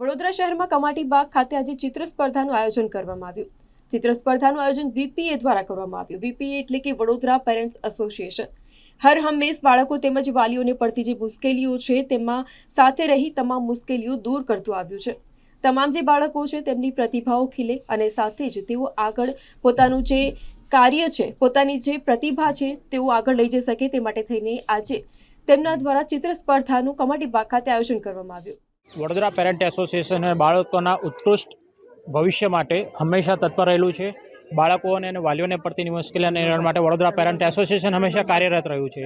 વડોદરા શહેરમાં કમાટી બાગ ખાતે આજે ચિત્ર સ્પર્ધાનું આયોજન કરવામાં આવ્યું. ચિત્ર સ્પર્ધાનું આયોજન વીપીએ દ્વારા કરવામાં આવ્યું. વીપીએ એટલે કે વડોદરા પેરેન્ટ્સ એસોસિએશન. હર હંમેશ બાળકો તેમજ વાલીઓને પડતી જે મુશ્કેલીઓ છે તેમાં સાથે રહી તમામ મુશ્કેલીઓ દૂર કરતું આવ્યું છે. તમામ જે બાળકો છે તેમની પ્રતિભાઓ ખીલે અને સાથે જ તેઓ આગળ પોતાનું જે કાર્ય છે, પોતાની જે પ્રતિભા છે તેઓ આગળ લઈ જઈ શકે તે માટે થઈને આજે તેમના દ્વારા ચિત્ર સ્પર્ધાનું કમાટી બાગ ખાતે આયોજન કરવામાં આવ્યું. વડોદરા પેરેન્ટ એસોસિએશને બાળકોના ઉત્કૃષ્ટ ભવિષ્ય માટે હંમેશા તત્પર રહેલું છે. બાળકોને અને વાલીઓને પડતી મુશ્કેલીના નિવારણ માટે વડોદરા પેરેન્ટ એસોસિએશન હંમેશા કાર્યરત રહ્યું છે.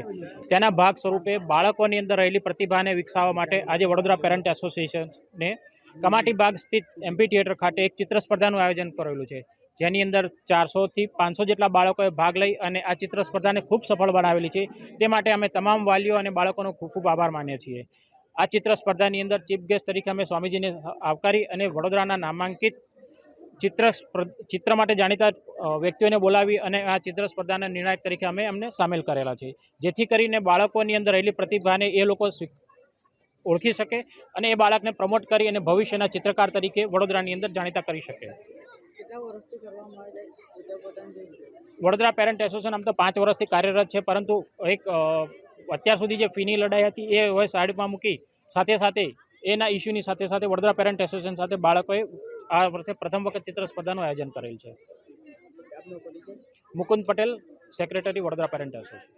તેના ભાગ સ્વરૂપે બાળકોની અંદર રહેલી પ્રતિભાને વિકસાવવા માટે આજે વડોદરા પેરેન્ટ એસોસિએશનને કમાટી બાગ સ્થિત એમપી થિયેટર ખાતે એક ચિત્ર સ્પર્ધાનું આયોજન કરેલું છે. જેની અંદર ચારસોથી પાંચસો જેટલા બાળકોએ ભાગ લઈ અને આ ચિત્ર સ્પર્ધાને ખૂબ સફળ બનાવેલી છે. તે માટે અમે તમામ વાલીઓ અને બાળકોનો ખૂબ ખૂબ આભાર માનીએ છીએ. આ ચિત્ર સ્પર્ધાની અંદર ચીફ ગેસ્ટ તરીકે અમે સ્વામીજીને આવકારી અને વડોદરાના નામાંકિત ચિત્ર ચિત્ર માટે જાણીતા વ્યક્તિઓને બોલાવી અને આ ચિત્ર સ્પર્ધાના નિર્ણાયક તરીકે અમે એમને સામેલ કરેલા છે. જેથી કરીને બાળકોની અંદર રહેલી પ્રતિભાને એ લોકો ઓળખી શકે અને એ બાળકને પ્રમોટ કરી અને ભવિષ્યના ચિત્રકાર તરીકે વડોદરાની અંદર જાણીતા કરી શકે. વડોદરા પેરેન્ટ એસોસિએશન આમ તો પાંચ વર્ષથી કાર્યરત છે પરંતુ એક અત્યાર સુધી જે ફીની લડાઈ હતી એ હવે સાઈડમાં મૂકી સાથે સાથે એના ઇસ્યુની સાથે સાથે વડોદરા પેરેન્ટ એસોસિએશન સાથે બાળકોએ આ વર્ષે પ્રથમ વખત ચિત્ર સ્પર્ધાનું આયોજન કરેલ છે. Mukund Patel, secretary, Vadodara parent association.